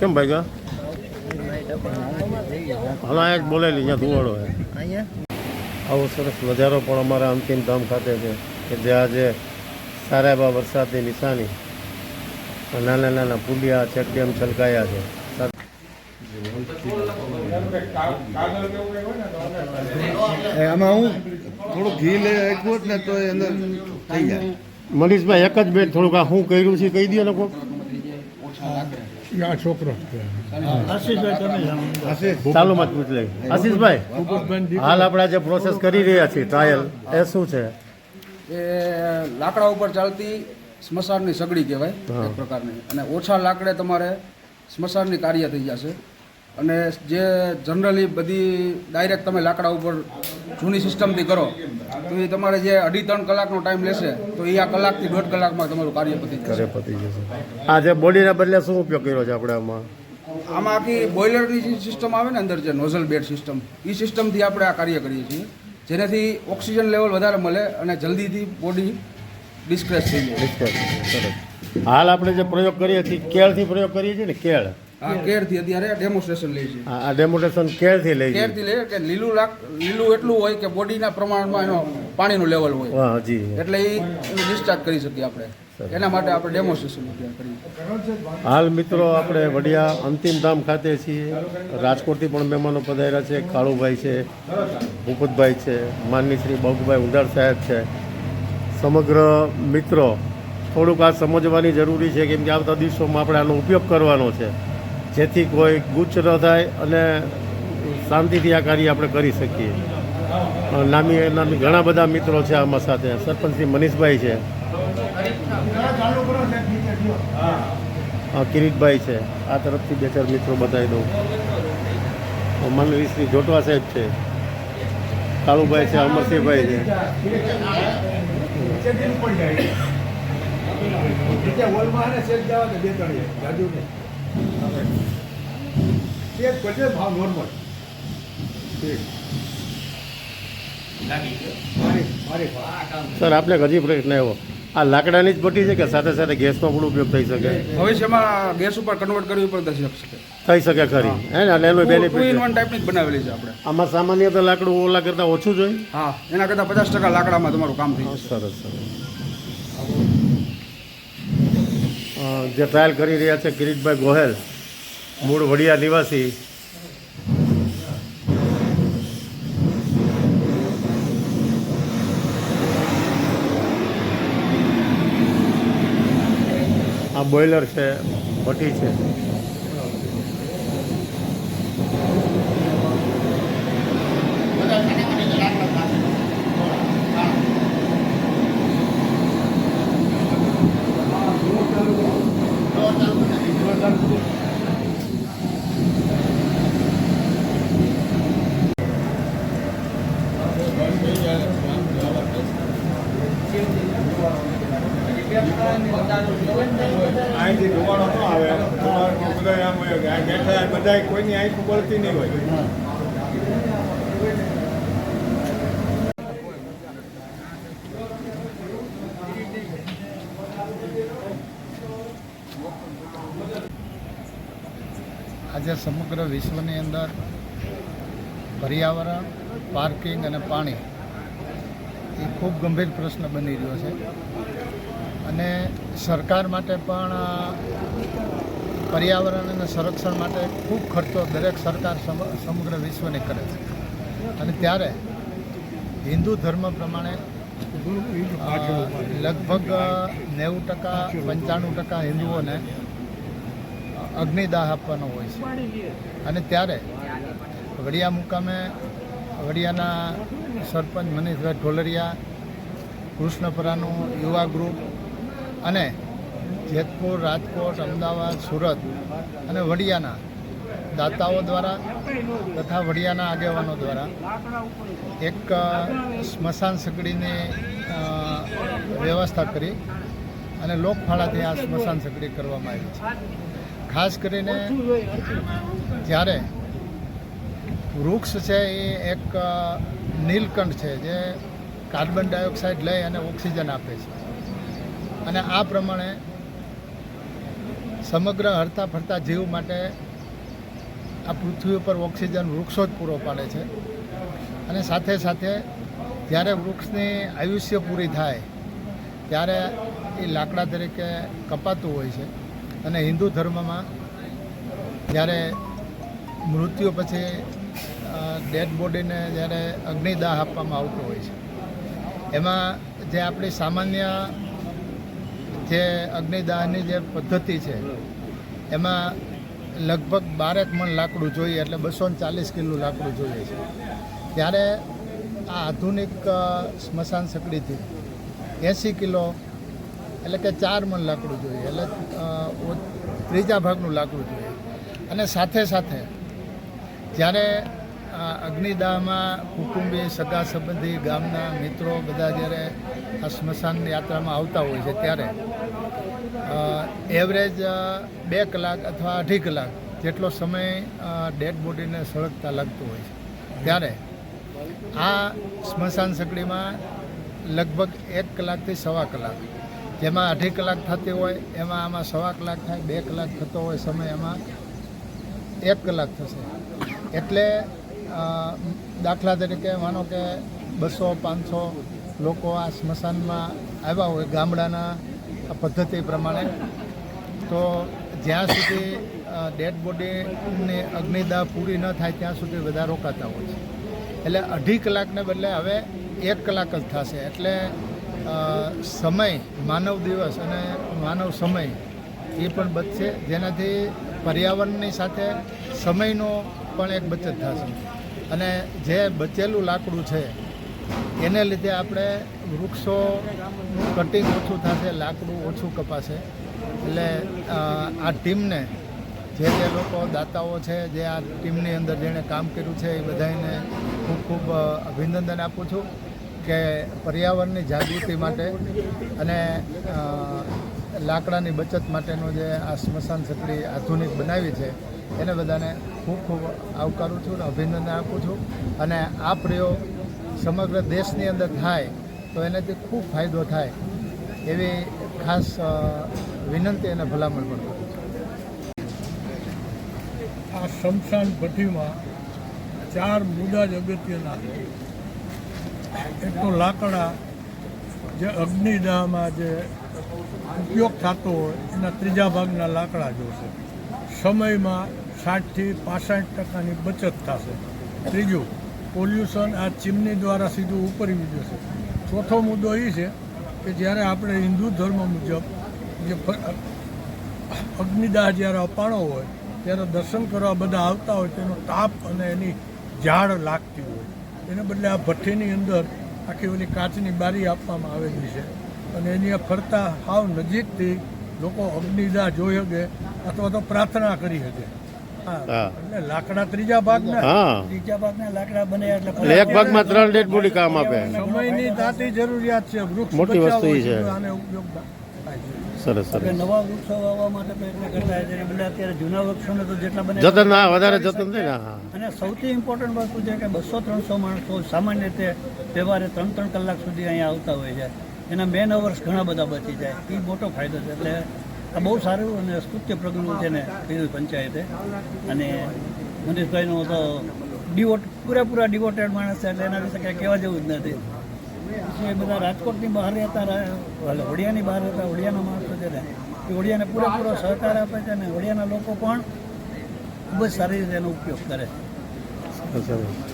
કેમ ભાઈ ગા? અહીંયા જ બોલેલી અહીંયા આવો સરસ નજારો પણ અમારા અંતિમ ધામ ખાતે છે કે જે આજે સારા એવા વરસાદની નિશાની નાના નાના પુલિયા ચેકડેમ છલકાયા છે. આમાં હું થોડું ઘી લે આપ્યું ને અંદર થઈ જાય. મનીષભાઈ એક જ મિનિટ થોડુંક આ શું કર્યું છે કહી દે લોકો. આ છોકરો ચાલુ મત પૂછ આશીષભાઈ હાલ આપણે જે પ્રોસેસ કરી રહ્યા છીએ ટ્રાયલ એ શું છે? એ લાકડા ઉપર ચાલતી સ્મશાનની સગડી કહેવાય એક પ્રકારની. અને ઓછા લાકડે તમારે સ્મશાનની કાર્ય થઈ જશે. અને જે જનરલી બધી ડાયરેક્ટ તમે લાકડા ઉપર જૂની સિસ્ટમથી કરો તો એ તમારે જે અઢી ત્રણ કલાકનો ટાઈમ લેશે તો એ આ કલાકથી દોઢ કલાકમાં તમારું કાર્ય પતી જશે. પતી જશે. આ જે બોડીના બદલે શું ઉપયોગ કર્યો છે આપણે આમાં? આમાં આખી બોઇલરની જે સિસ્ટમ આવે ને અંદર જે નોઝલ બેડ સિસ્ટમ એ સિસ્ટમથી આપણે આ કાર્ય કરીએ છીએ જેનાથી ઓક્સિજન લેવલ વધારે મળે અને જલ્દીથી બોડી ડિસ્ક્રેસ થઈ જાય. હાલ આપણે જે પ્રયોગ કરીએ છીએ કેળથી પ્રયોગ કરીએ છીએ ને કેળ. કેરથી? અત્યારે ડેમોન્સ્ટ્રેશન લે છે. આ ડેમોટેશન કેરથી લે કે લીલું લાક લીલું એટલું હોય કે બોડીના પ્રમાણમાં એનો પાણીનું લેવલ હોય. હા જી. એટલે એ ડિસ્ચાર્જ કરી શકીએ આપણે. એના માટે આપણે ડેમોન્સ્ટ્રેશન કરીએ. હાલ મિત્રો આપણે વડિયા અંતિમ ધામ ખાતે છીએ. રાજકોટથી પણ મહેમાનો પધાર્યા છે. કાળુભાઈ છે ભૂપતભાઈ છે માનની શ્રી બાબુભાઈ ઉંડાર સાહેબ છે. સમગ્ર મિત્રો થોડુંક આ સમજવાની જરૂરી છે કેમ કે આવતા દિવસોમાં આપણે આનો ઉપયોગ કરવાનો છે. જેથી કોઈ ગુચ્છ ન થાય અને શાંતિથી આ કાર્ય આપણે કરી શકીએ. નામી નામી ઘણા બધા મિત્રો છે આમાં સાથે. સરપંચ શ્રી મનીષભાઈ છે. હા કિરીટભાઈ છે. આ તરફથી બે ચાર મિત્રો બતાવી દઉં. માનવી શ્રી જોટવા સાહેબ છે. કાળુભાઈ છે અમરસિંહભાઈ છે. ભાવ નોર્મલ સર આપણે હજી પ્રશ્ન આવ્યો. આ લાકડાની જ ભઠ્ઠી છે કે સાથે સાથે ગેસનો પણ ઉપયોગ થઈ શકે? ભવિષ્યમાં ગેસ ઉપર કન્વર્ટ કરવી પણ થઈ શકે થઈ શકે ખરી. હે. ને? એનો બેનિફિટ ઇન વન ટાઈપની જ બનાવેલી છે આપણે. આમાં સામાન્ય તો લાકડું ઓલા કરતાં ઓછું જ હોય? હા. એના કરતાં પચાસ ટકા લાકડામાં તમારું કામ થઈ સરસ સરસ. જે ટ્રાયલ કરી રહ્યા છે કિરીટભાઈ ગોહેલ. મૂળ વડિયા નિવાસી. આ બોઇલર છે ભઠ્ઠી છે. અહીંથી ધુમાડો ન આવે. બધા કોઈની આંખ બળતી નહીં હોય. આજે સમગ્ર વિશ્વની અંદર પર્યાવરણ પાર્કિંગ અને પાણી એ ખૂબ ગંભીર પ્રશ્ન બની રહ્યો છે. અને સરકાર માટે પણ પર્યાવરણ અને સંરક્ષણ માટે ખૂબ ખર્ચો દરેક સરકાર સમગ્ર વિશ્વની કરે છે. અને ત્યારે હિન્દુ ધર્મ પ્રમાણે લગભગ નેવું ટકા, પંચાણું ટકા હિન્દુઓને અગ્નિદાહ આપવાનો હોય છે. અને ત્યારે વડિયા મુકામે વડિયાના સરપંચ મનીષભાઈ ઢોલરિયા, કૃષ્ણપરાનું યુવા ગ્રુપ અને જેતપુર, રાજકોટ, અમદાવાદ, સુરત અને વડિયાના દાતાઓ દ્વારા તથા વડિયાના આગેવાનો દ્વારા એક સ્મશાન સગડીની વ્યવસ્થા કરી અને લોકફાળાથી આ સ્મશાન સગડી કરવામાં આવી છે. ખાસ કરીને જ્યારે વૃક્ષ છે એ એક નીલકંઠ છે જે કાર્બન ડાયોક્સાઇડ લઈ અને ઓક્સિજન આપે છે. અને આ પ્રમાણે સમગ્ર હરતા ફરતા જીવ માટે આ પૃથ્વી ઉપર ઓક્સિજન વૃક્ષો જ પૂરો પાડે છે. અને સાથે સાથે જ્યારે વૃક્ષની આયુષ્ય પૂરી થાય, ત્યારે એ લાકડા તરીકે કપાતું હોય છે. અને હિન્દુ ધર્મમાં જ્યારે મૃત્યુ પછી ડેડ બોડીને જ્યારે અગ્નિદાહ આપવામાં આવતો હોય છે. એમાં જે આપણી સામાન્ય જે અગ્નિદાહની જે પદ્ધતિ છે, એમાં લગભગ બારેક મણ લાકડું જોઈએ એટલે બસો ને ચાલીસ કિલો લાકડું જોઈએ છે. ત્યારે આ આધુનિક સ્મશાન સકડીથી એંસી કિલો એટલે કે ચાર મણ લાકડું જોઈએ એટલે ત્રીજા ભાગનું લાકડું જોઈએ. અને સાથે સાથે જ્યારે આ અગ્નિદાહમાં કુટુંબી સગા સંબંધી, ગામના મિત્રો બધા જ્યારે આ સ્મશાન યાત્રામાં આવતા હોય છે ત્યારે એવરેજ બે કલાક અથવા અઢી કલાક જેટલો સમય ડેડ બોડીને સળગતા લાગતો હોય છે. ત્યારે આ સ્મશાન સગડીમાં લગભગ એક કલાકથી સવા કલાક, જેમાં અઢી કલાક થતી હોય, એમાં આમાં સવા કલાક થાય, બે કલાક થતો હોય, સમય એમાં એક કલાક થશે. એટલે દાખલા તરીકે માનો કે બસો, પાંચસો લોકો આ સ્મશાનમાં આવ્યા હોય ગામડાના પદ્ધતિ પ્રમાણે, તો જ્યાં સુધી ડેડ બોડીની અગ્નિદાહ પૂરી ન થાય ત્યાં સુધી બધા રોકાતા હોય છે. એટલે અઢી કલાકને બદલે હવે એક કલાક જ થશે. એટલે સમય, માનવ દિવસ અને માનવ સમય એ પણ બચશે. જેનાથી પર્યાવરણની સાથે સમયનો પણ એક બચત થશે. અને જે બચેલું લાકડું છે, એને લીધે આપણે વૃક્ષો કટિંગ ઓછું થશે, લાકડું ઓછું કપાશે. એટલે આ ટીમને જે જે લોકો દાતાઓ છે, જે આ ટીમની અંદર જેણે કામ કર્યું છે, એ બધાને ખૂબ ખૂબ અભિનંદન આપું છું કે પર્યાવરણની જાગૃતિ માટે અને લાકડાની બચત માટેનું જે આ સ્મશાન સકડી આધુનિક બનાવી છે, એને બધાને ખૂબ ખૂબ આવકારું છું અને અભિનંદન આપું છું. અને આ પ્રયોગ સમગ્ર દેશની અંદર થાય તો એનાથી ખૂબ ફાયદો થાય એવી ખાસ વિનંતી અને ભલામણ પણ કરું છું. આ શમશાન ભઠ્ઠીમાં ચાર મુદ્દા જ અગત્યના છે એક તો લાકડા, જે અગ્નિદાહમાં જે ઉપયોગ થતો હોય, એના ત્રીજા ભાગના લાકડા જોશે. સમયમાં સાઠથી પાસઠ ટકાની બચત થશે. ત્રીજું, પોલ્યુશન આ ચીમની દ્વારા સીધું ઉપરવી જશે. ચોથો મુદ્દો એ છે કે જ્યારે આપણે હિન્દુ ધર્મ મુજબ જે અગ્નિદાહ જ્યારે અપાણો હોય, ત્યારે દર્શન કરવા બધા આવતા હોય, તેનો તાપ અને એની ઝાડ લાગતી હોય. એને બદલે આ ભઠ્ઠીની અંદર આખી ઓલી કાચની બારી આપવામાં આવેલી છે. અને એની ફરતા હાવ નજીકથી લોકો અગ્નિદાહ જોઈ શકે અથવા તો પ્રાર્થના કરી શકે. હા. હા. લાકડા ત્રીજા ભાગના. હા. ત્રીજા ભાગના લાકડા બને એટલે એટલે એક ભાગમાં ત્રણ ડેડ બોડી કામ આપે. સમયની તાતી જરૂરિયાત છે. વૃક્ષ મોટી વસ્તુ છે. આને ઉપયોગ સરસ સરસ. નવા વૃક્ષો વાવવા માટે પ્રયત્ન કરતા હોય છે. અત્યારે જૂના વૃક્ષોને તો જેટલા બને જતન હા વધારે જતન અને સૌથી ઇમ્પોર્ટન્ટ વસ્તુ છે કે બસો ત્રણસો માણસો સામાન્ય રીતે તહેવારે ત્રણ ત્રણ કલાક સુધી અહીંયા આવતા હોય છે. એના મેન અવર્સ ઘણા બધા બચી જાય. એ મોટો ફાયદો છે. એટલે આ બહુ સારું અને સ્તુત્ય પ્રગણું છે ને કર્યું પંચાયતે. અને મનીષભાઈનો તો ડિવોટ પૂરેપૂરા ડિવોટેડ માણસ છે એટલે એના વિશે કંઈ કહેવા જેવું જ નથી. પછી એ બધા રાજકોટની બહાર રહેતા હોડિયાની બહાર રહેતા હોડિયાના માણસો છે ને, એ હોડિયાને પૂરેપૂરો સહકાર આપે છે અને હોડિયાના લોકો પણ ખૂબ જ સારી રીતે એનો ઉપયોગ કરે છે.